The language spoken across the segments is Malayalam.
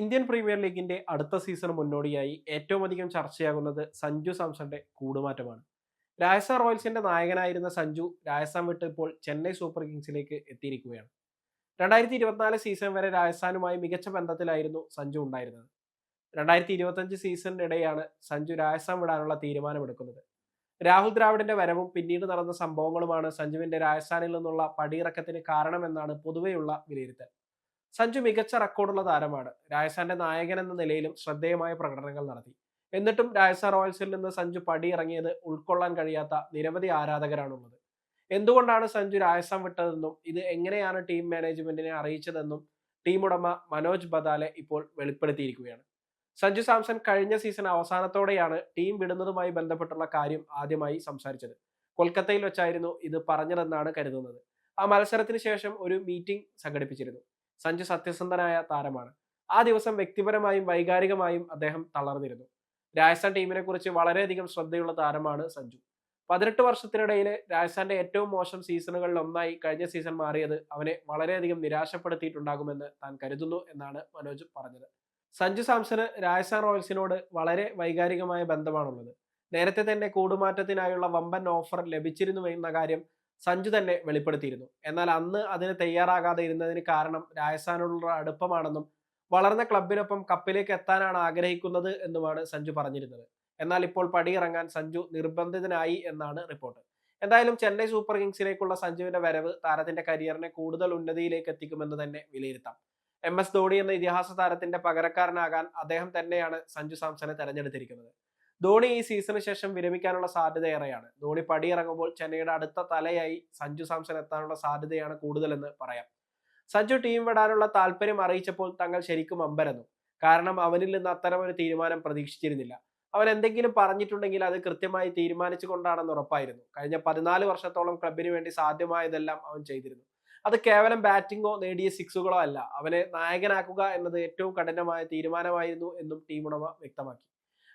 ഇന്ത്യൻ പ്രീമിയർ ലീഗിന്റെ അടുത്ത സീസൺ മുന്നോടിയായി ഏറ്റവും അധികം ചർച്ചയാകുന്നത് സഞ്ജു സാംസന്റെ കൂടുമാറ്റമാണ്. രാജസ്ഥാൻ റോയൽസിന്റെ നായകനായിരുന്ന സഞ്ജു രാജസ്ഥാൻ വിട്ട് ഇപ്പോൾ ചെന്നൈ സൂപ്പർ കിങ്സിലേക്ക് എത്തിയിരിക്കുകയാണ്. രണ്ടായിരത്തി ഇരുപത്തിനാല് സീസൺ വരെ രാജസ്ഥാനുമായി മികച്ച ബന്ധത്തിലായിരുന്നു സഞ്ജു ഉണ്ടായിരുന്നത്. രണ്ടായിരത്തി ഇരുപത്തഞ്ച് സീസണിനിടെയാണ് സഞ്ജു രാജസ്ഥാൻ വിടാനുള്ള തീരുമാനമെടുക്കുന്നത്. രാഹുൽ ദ്രാവിഡിന്റെ വരവും പിന്നീട് നടന്ന സംഭവങ്ങളുമാണ് സഞ്ജുവിന്റെ രാജസ്ഥാനിൽ നിന്നുള്ള പടിയിറക്കത്തിന് കാരണമെന്നാണ് പൊതുവെയുള്ള വിലയിരുത്തൽ. സഞ്ജു മികച്ച റെക്കോർഡുള്ള താരമാണ്. രാജസ്ഥാന്റെ നായകൻ എന്ന നിലയിലും ശ്രദ്ധേയമായ പ്രകടനങ്ങൾ നടത്തി. എന്നിട്ടും രാജസ്ഥാൻ റോയൽസിൽ നിന്ന് സഞ്ജു പടിയിറങ്ങിയത് ഉൾക്കൊള്ളാൻ കഴിയാത്ത നിരവധി ആരാധകരാണുള്ളത്. എന്തുകൊണ്ടാണ് സഞ്ജു രാജസ്ഥാൻ വിട്ടതെന്നും ഇത് എങ്ങനെയാണ് ടീം മാനേജ്മെന്റിനെ അറിയിച്ചതെന്നും ടീം ഉടമ മനോജ് ബദാലെ ഇപ്പോൾ വെളിപ്പെടുത്തിയിരിക്കുകയാണ്. സഞ്ജു സാംസൺ കഴിഞ്ഞ സീസൺ അവസാനത്തോടെയാണ് ടീം വിടുന്നതുമായി ബന്ധപ്പെട്ടുള്ള കാര്യം ആദ്യമായി സംസാരിച്ചത്. കൊൽക്കത്തയിൽ വെച്ചായിരുന്നു ഇത് പറഞ്ഞതെന്നാണ് കരുതുന്നത്. ആ മത്സരത്തിന് ശേഷം ഒരു മീറ്റിംഗ് സംഘടിപ്പിച്ചിരുന്നു. സഞ്ജു സത്യസന്ധനായ താരമാണ്. ആ ദിവസം വ്യക്തിപരമായും വൈകാരികമായും അദ്ദേഹം തളർന്നിരുന്നു. രാജസ്ഥാൻ ടീമിനെ കുറിച്ച് വളരെയധികം ശ്രദ്ധയുള്ള താരമാണ് സഞ്ജു. പതിനെട്ട് വർഷത്തിനിടയിലെ രാജസ്ഥാന്റെ ഏറ്റവും മോശം സീസണുകളിൽ ഒന്നായി കഴിഞ്ഞ സീസൺ മാറിയത് അവനെ വളരെയധികം നിരാശപ്പെടുത്തിയിട്ടുണ്ടാകുമെന്ന് താൻ കരുതുന്നു എന്നാണ് മനോജ് പറഞ്ഞത്. സഞ്ജു സാംസന് രാജസ്ഥാൻ റോയൽസിനോട് വളരെ വൈകാരികമായ ബന്ധമാണുള്ളത്. നേരത്തെ തന്നെ കൂടുമാറ്റത്തിനായുള്ള വമ്പൻ ഓഫർ ലഭിച്ചിരുന്നു എന്ന കാര്യം സഞ്ജു തന്നെ വെളിപ്പെടുത്തിയിരുന്നു. എന്നാൽ അന്ന് അതിന് തയ്യാറാകാതെ ഇരുന്നതിന് കാരണം രാജസ്ഥാനോടുള്ള അടുപ്പമാണെന്നും വളർന്ന ക്ലബിനൊപ്പം കപ്പിലേക്ക് എത്താനാണ് ആഗ്രഹിക്കുന്നത് എന്നുമാണ് സഞ്ജു പറഞ്ഞിരുന്നത്. എന്നാൽ ഇപ്പോൾ പടിയിറങ്ങാൻ സഞ്ജു നിർബന്ധിതനായി എന്നാണ് റിപ്പോർട്ട്. എന്തായാലും ചെന്നൈ സൂപ്പർ കിങ്സിലേക്കുള്ള സഞ്ജുവിന്റെ വരവ് താരത്തിന്റെ കരിയറിനെ കൂടുതൽ ഉന്നതിയിലേക്ക് എത്തിക്കുമെന്ന് തന്നെ വിലയിരുത്താം. എം എസ് ധോണി എന്ന ഇതിഹാസ താരത്തിന്റെ പകരക്കാരനാകാൻ അദ്ദേഹം തന്നെയാണ് സഞ്ജു സാംസനെ തെരഞ്ഞെടുത്തിരിക്കുന്നത്. ധോണി ഈ സീസണിന് ശേഷം വിരമിക്കാനുള്ള സാധ്യത ഏറെയാണ് ധോണി പടിയിറങ്ങുമ്പോൾ ചെന്നൈയുടെ അടുത്ത തലയായി സഞ്ജു സാംസൺ എത്താനുള്ള സാധ്യതയാണ് കൂടുതലെന്ന് പറയാം. സഞ്ജു ടീം വിടാനുള്ള താല്പര്യം അറിയിച്ചപ്പോൾ തങ്ങൾ ശരിക്കും അമ്പരന്നു. കാരണം അവനിൽ നിന്ന് അത്തരം ഒരു തീരുമാനം പ്രതീക്ഷിച്ചിരുന്നില്ല. അവൻ എന്തെങ്കിലും പറഞ്ഞിട്ടുണ്ടെങ്കിൽ അത് കൃത്യമായി തീരുമാനിച്ചു കൊണ്ടാണെന്ന് ഉറപ്പായിരുന്നു. കഴിഞ്ഞ പതിനാല് വർഷത്തോളം ക്ലബിന് വേണ്ടി സാധ്യമായതെല്ലാം അവൻ ചെയ്തിരുന്നു. അത് കേവലം ബാറ്റിംഗോ നേടിയ സിക്സുകളോ അല്ല. അവനെ നായകനാക്കുക എന്നത് ഏറ്റവും കഠിനമായ തീരുമാനമായിരുന്നു എന്നും ടീം ഉടമ വ്യക്തമാക്കി.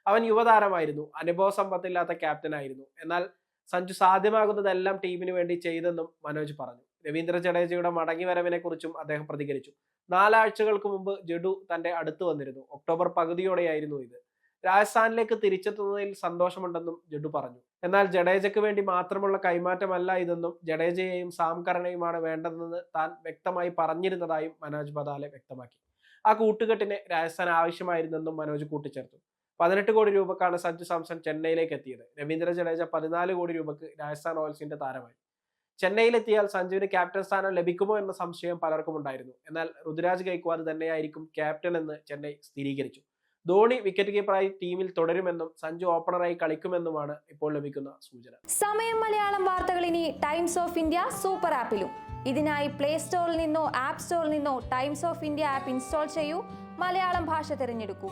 അവൻ യുവതാരമായിരുന്നു. അനുഭവ സമ്പത്തില്ലാത്ത ക്യാപ്റ്റനായിരുന്നു എന്നാൽ സഞ്ജു സാധ്യമാകുന്നതെല്ലാം ടീമിന് വേണ്ടി ചെയ്തെന്നും മനോജ് പറഞ്ഞു. രവീന്ദ്ര ജഡേജയുടെ മടങ്ങി വരവിനെ കുറിച്ചും അദ്ദേഹം പ്രതികരിച്ചു. നാലാഴ്ചകൾക്ക് മുമ്പ് ജഡു തന്റെ അടുത്ത് വന്നിരുന്നു. ഒക്ടോബർ പകുതിയോടെയായിരുന്നു ഇത്. രാജസ്ഥാനിലേക്ക് തിരിച്ചെത്തുന്നതിൽ സന്തോഷമുണ്ടെന്നും ജഡു പറഞ്ഞു. എന്നാൽ ജഡേജയ്ക്ക് വേണ്ടി മാത്രമുള്ള കൈമാറ്റമല്ല ഇതെന്നും ജഡേജയെയും സാംകരണയുമാണ് വേണ്ടതെന്ന് താൻ വ്യക്തമായി പറഞ്ഞിരുന്നതായും മനോജ് ബദാലെ വ്യക്തമാക്കി. ആ കൂട്ടുകെട്ടിന് രാജസ്ഥാൻ ആവശ്യമായിരുന്നെന്നും മനോജ് കൂട്ടിച്ചേർത്തു. പതിനെട്ട് കോടി രൂപക്കാണ് സഞ്ജു സാംസൺ ചെന്നൈയിലേക്ക് എത്തിയത്. രവീന്ദ്ര ജഡേജ പതിനാല് കോടി രൂപക്ക് രാജസ്ഥാൻ റോയൽസിന്റെ താരമായി. ചെന്നൈയിലെത്തിയാൽ സഞ്ജുവിന് ക്യാപ്റ്റൻ സ്ഥാനം ലഭിക്കുമോ എന്ന സംശയം പലർക്കും ഉണ്ടായിരുന്നു. എന്നാൽ ഋതുരാജ് ഗൈക്വാദ് തന്നെയായിരിക്കും ക്യാപ്റ്റൻ എന്ന് ചെന്നൈ സ്ഥിരീകരിച്ചു. ധോണി വിക്കറ്റ് കീപ്പറായി ടീമിൽ തുടരുമെന്നും സഞ്ജു ഓപ്പണറായി കളിക്കുമെന്നുമാണ് ഇപ്പോൾ ലഭിക്കുന്ന സൂചന. സമയം മലയാളം വാർത്തകൾ ഇനി ടൈംസ് ഓഫ് ഇന്ത്യ സൂപ്പർ ആപ്പിലും ഇതിനായി പ്ലേ സ്റ്റോറിൽ നിന്നോ ആപ്പ് സ്റ്റോറിൽ നിന്നോ Times of India app install ചെയ്യൂ. മലയാളം ഭാഷ തിരഞ്ഞെടുക്കൂ.